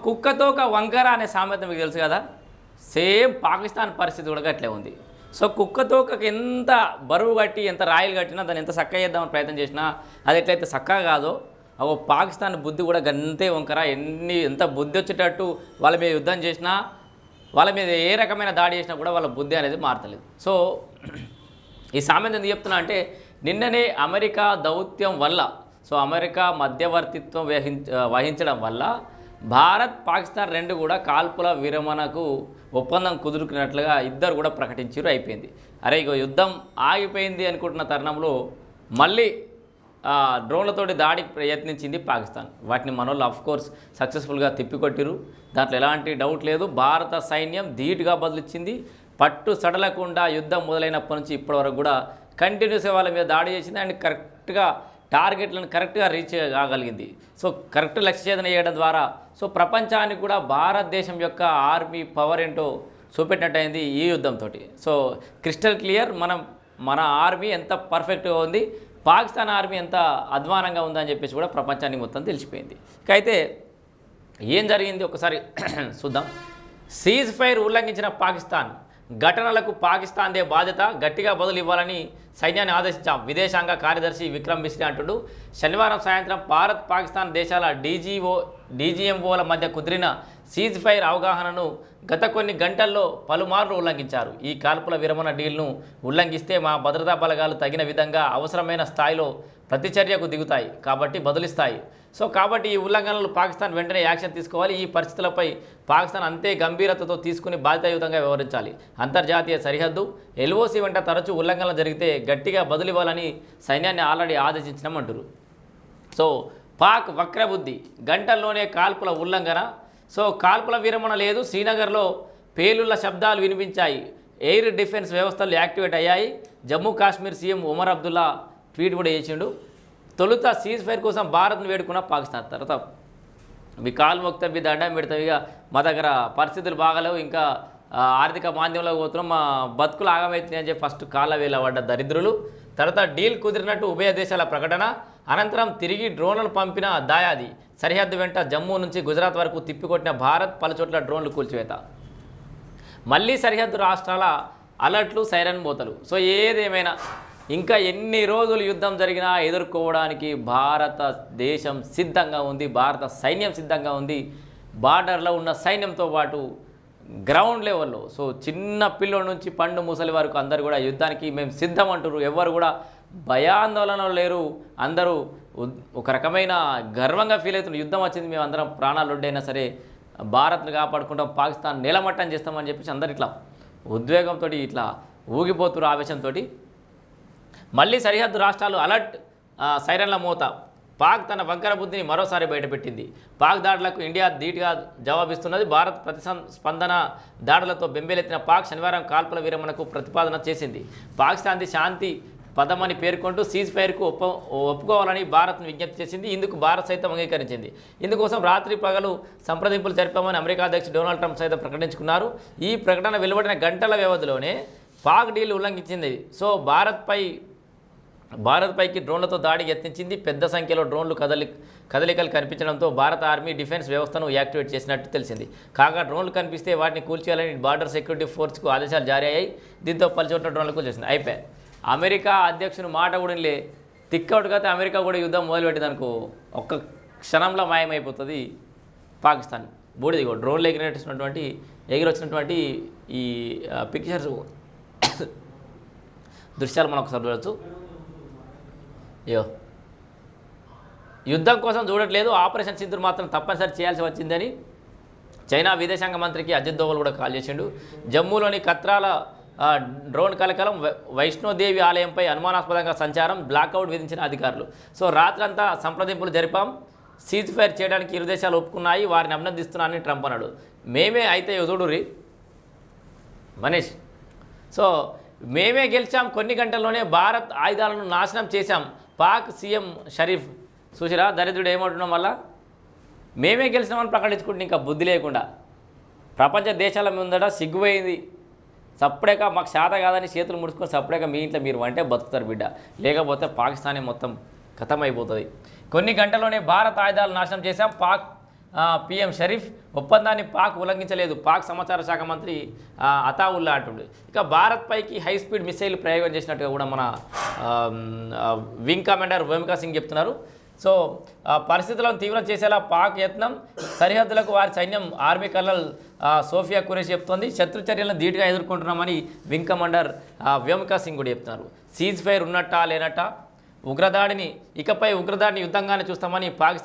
కుక్కతో ఒక వంకర అనే సామెత మీకు తెలుసు కదా? సేమ్ పాకిస్తాన్ పరిస్థితి కూడా అట్లే ఉంది. సో కుక్కతోకకి ఎంత బరువు కట్టి ఎంత రాయిలు కట్టినా దాన్ని ఎంత చక్కగా చేద్దామని ప్రయత్నం చేసినా అది ఎట్లయితే చక్కగా కాదో ఒక పాకిస్తాన్ బుద్ధి కూడా గంతే వంకర. ఎన్ని ఎంత బుద్ధి వచ్చేటట్టు వాళ్ళ మీద యుద్ధం చేసినా వాళ్ళ మీద ఏ రకమైన దాడి చేసినా కూడా వాళ్ళ బుద్ధి అనేది మారతలేదు. సో ఈ సామెత ఎందుకు చెప్తున్నా అంటే నిన్ననే అమెరికా దౌత్యం వల్ల సో అమెరికా మధ్యవర్తిత్వం వహించ వహించడం వల్ల భారత్ పాకిస్తాన్ రెండు కూడా కాల్పుల విరమణకు ఒప్పందం కుదురుకున్నట్లుగా ఇద్దరు కూడా ప్రకటించారు అయిపోయింది. అరే ఇక యుద్ధం ఆగిపోయింది అనుకుంటున్న తరుణంలో మళ్ళీ డ్రోన్లతోటి దాడికి ప్రయత్నించింది పాకిస్తాన్. వాటిని మనోళ్ళు అఫ్ కోర్స్ సక్సెస్ఫుల్గా తిప్పికొట్టిరు. దాంట్లో ఎలాంటి డౌట్ లేదు. భారత సైన్యం ధీటుగా బదిలిచ్చింది. పట్టు సడలకుండా యుద్ధం మొదలైనప్పటి నుంచి ఇప్పటివరకు కూడా కంటిన్యూస్గా వాళ్ళ మీద దాడి చేసింది. అండ్ కరెక్ట్గా టార్గెట్లను కరెక్ట్గా రీచ్ కాగలిగింది. సో కరెక్ట్ లక్ష్యఛేదన చేయడం ద్వారా సో ప్రపంచానికి కూడా భారతదేశం యొక్క ఆర్మీ పవర్ ఏంటో చూపెట్టినట్టయింది ఈ యుద్ధంతో సో క్రిస్టల్ క్లియర్ మనం మన ఆర్మీ ఎంత పర్ఫెక్ట్గా ఉంది పాకిస్తాన్ ఆర్మీ ఎంత అధ్వానంగా ఉందని చెప్పేసి కూడా ప్రపంచానికి మొత్తం తెలిసిపోయింది. అయితే ఏం జరిగింది ఒకసారి చూద్దాం. సీజ్ ఫైర్ ఉల్లంఘించిన పాకిస్తాన్ ఘటనలకు పాకిస్తాన్దే బాధ్యత గట్టిగా బదులు ఇవ్వాలని సైన్యాన్ని ఆదేశించాం. విదేశాంగ కార్యదర్శి విక్రమ్ మిశ్రీ అంటుడు శనివారం సాయంత్రం భారత్ పాకిస్తాన్ దేశాల డీజీఓ డీజీఎంఓల మధ్య కుదిరిన సీజ్ ఫైర్ అవగాహనను గత కొన్ని గంటల్లో పలుమార్లు ఉల్లంఘించారు. ఈ కాల్పుల విరమణ డీల్ను ఉల్లంఘిస్తే మా భద్రతా బలగాలు తగిన విధంగా అవసరమైన స్థాయిలో ప్రతిచర్యకు దిగుతాయి కాబట్టి బదులిస్తాయి. సో కాబట్టి ఈ ఉల్లంఘనలు పాకిస్తాన్ వెంటనే యాక్షన్ తీసుకోవాలి. ఈ పరిస్థితులపై పాకిస్తాన్ అంతే గంభీరతతో తీసుకుని బాధ్యతాయుతంగా వ్యవహరించాలి. అంతర్జాతీయ సరిహద్దు ఎల్ఓసి వెంట తరచూ ఉల్లంఘనలు జరిగితే గట్టిగా బదులివ్వాలని సైన్యాన్ని ఆల్రెడీ ఆదేశించినామంటారు సో పాక్ వక్రబుద్ధి గంటల్లోనే కాల్పుల ఉల్లంఘన సో కాల్పుల విరమణ లేదు. శ్రీనగర్లో పేలుళ్ళ శబ్దాలు వినిపించాయి. ఎయిర్ డిఫెన్స్ వ్యవస్థలు యాక్టివేట్ అయ్యాయి. జమ్మూ కాశ్మీర్ సీఎం ఉమర్ అబ్దుల్లా ట్వీట్ కూడా చేసిండు. తొలుత సీజ్ ఫైర్ కోసం భారత్ను వేడుకున్న పాకిస్తాన్. తర్వాత మీ కాలు మొక్తాం మీ దండం పెడతాం. ఇక మా దగ్గర పరిస్థితులు బాగలేవు. ఇంకా ఆర్థిక మాంద్యంలో పోతున్నాం. మా బతుకులు ఆగమవుతున్నాయి అని చెప్పి ఫస్ట్ కాళ్ళ వేల పడ్డ దరిద్రులు. తర్వాత డీల్ కుదిరినట్టు ఉభయ దేశాల ప్రకటన. అనంతరం తిరిగి డ్రోన్లను పంపిన దాయాది. సరిహద్దు వెంట జమ్మూ నుంచి గుజరాత్ వరకు తిప్పికొట్టిన భారత్ పలుచోట్ల డ్రోన్లు కూల్చివేత. మళ్ళీ సరిహద్దు రాష్ట్రాల అలర్ట్లు సైరన్ మోతలు. సో ఏదేమైనా ఇంకా ఎన్ని రోజులు యుద్ధం జరిగినా ఎదుర్కోవడానికి భారతదేశం సిద్ధంగా ఉంది భారత సైన్యం సిద్ధంగా ఉంది. బార్డర్లో ఉన్న సైన్యంతో పాటు గ్రౌండ్ లెవెల్లో. సో చిన్న పిల్లల నుంచి పండు ముసలి వరకు అందరు కూడా యుద్ధానికి మేము సిద్ధం అంటున్నారు ఎవరు కూడా భయాందోళనలు లేరు. అందరూ ఒక రకమైన గర్వంగా ఫీల్ అవుతున్నారు యుద్ధం వచ్చింది మేము అందరం ప్రాణాలు ఒడ్డైనా సరే భారత్ను కాపాడుకుంటాం పాకిస్తాన్ నిలమట్టం చేస్తామని చెప్పేసి అందరు ఇట్లా ఉద్వేగంతో ఇట్లా ఊగిపోతున్నారు ఆవేశంతో మళ్ళీ సరిహద్దు రాష్ట్రాలు అలర్ట్ సైరన్ల మూత. పాక్ తన వంకర బుద్ధిని మరోసారి బయటపెట్టింది. పాక్ దాడులకు ఇండియా ధీటుగా జవాబిస్తున్నది. భారత్ ప్రతి స్పందన దాడులతో బెంబేలెత్తిన పాక్ శనివారం కాల్పుల విరమణకు ప్రతిపాదన చేసింది. పాకిస్తాన్ది శాంతి పదమని పేర్కొంటూ సీజ్ ఫైర్కు ఒప్ప ఒప్పుకోవాలని భారత్ను విజ్ఞప్తి చేసింది. ఇందుకు భారత్ సైతం అంగీకరించింది. ఇందుకోసం రాత్రి పగలు సంప్రదింపులు జరిపామని అమెరికా అధ్యక్షుడు డొనాల్డ్ ట్రంప్ సైతం ప్రకటించుకున్నారు. ఈ ప్రకటన వెలువడిన గంటల వ్యవధిలోనే పాక్ డీల్ ఉల్లంఘించింది. సో భారత్పై భారత్పైకి డ్రోన్లతో దాడి యత్నించింది. పెద్ద సంఖ్యలో డ్రోన్లు కదలి కదలికలు కనిపించడంతో భారత ఆర్మీ డిఫెన్స్ వ్యవస్థను యాక్టివేట్ చేసినట్టు తెలిసింది. కాగా డ్రోన్లు కనిపిస్తే వాటిని కూల్చేయాలని బార్డర్ సెక్యూరిటీ ఫోర్స్కు ఆదేశాలు జారీ అయ్యాయి. దీంతో పలుచోట్ల డ్రోన్లు కూల్చేసింది. అయిపోయాయి. అమెరికా అధ్యక్షుని మాట కూడా లే తిక్కవుట్ అమెరికా కూడా యుద్ధం మొదలుపెట్టిందనుకో ఒక్క క్షణంలో మాయమైపోతుంది పాకిస్తాన్. బూడిది కూడా డ్రోన్లు ఎగిరేసినటువంటి ఎగిరొచ్చినటువంటి ఈ పిక్చర్స్ దృశ్యాలు మనం ఒకసారి చూడవచ్చు అయ్యో యుద్ధం కోసం చూడట్లేదు ఆపరేషన్ సింధూర్ మాత్రం తప్పనిసరి చేయాల్సి వచ్చిందని చైనా విదేశాంగ మంత్రికి అజిత్ దోవల్ కూడా కాల్ చేసిండు. జమ్మూలోని కత్రాల డ్రోన్ కలకలం వై- వైష్ణోదేవి ఆలయంపై అనుమానాస్పదంగా సంచారం బ్లాక్అవుట్ విధించిన అధికారులు. సో రాత్రంతా సంప్రదింపులు జరిపాం. సీజ్ ఫైర్ చేయడానికి ఇరు దేశాలు ఒప్పుకున్నాయి. వారిని అభినందిస్తున్నానని ట్రంప్ అన్నాడు. మేమే అయితే చూడురి మనీష్. సో మేమే గెలిచాం. కొన్ని గంటల్లోనే భారత్ ఆయుధాలను నాశనం చేశాం. పాక్ సీఎం షరీఫ్ చూసిరా దరిద్రుడు ఏమంటున్నాం వల్ల? మేమే గెలిచినామని ప్రకటించుకుంటే ఇంకా బుద్ధి లేకుండా. ప్రపంచ దేశాల ముందట సిగ్గుపోయింది. సప్పుడేక మాకు శాత కాదని చేతులు ముడుచుకొని సప్పుడేక మీ ఇంట్లో మీరు అంటే బతుకుతారు బిడ్డ. లేకపోతే పాకిస్తానే మొత్తం ఖతం అయిపోతుంది కొన్ని గంటల్లోనే భారత ఆయుధాలు నాశనం చేశాం. పాక్ పిఎం షరీఫ్ ఒప్పందాన్ని పాక్ ఉల్లంఘించలేదు. పాక్ సమాచార శాఖ మంత్రి అతావుల్లా అంటుండు. ఇక భారత్ పైకి హై స్పీడ్ మిసైల్ ప్రయోగం చేసినట్టుగా కూడా మన వింగ్ కమాండర్ వేమికా సింగ్ చెప్తున్నారు. సో పరిస్థితులను తీవ్రం చేసేలా పాక్ యత్నం సరిహద్దులకు వారి సైన్యం ఆర్మీ కల్నల్ సోఫియా కురేష్ చెప్తోంది. శత్రు చర్యలను ధీటుగా ఎదుర్కొంటున్నామని వింగ్ కమాండర్ వ్యోమికా సింగ్ కూడా చెప్తున్నారు. Cease fire ఉన్నట్టా లేనట్టా? ఉగ్రదాడిని ఇకపై ఉగ్రదాడిని యుద్ధంగానే చూస్తామని పాకిస్తాన్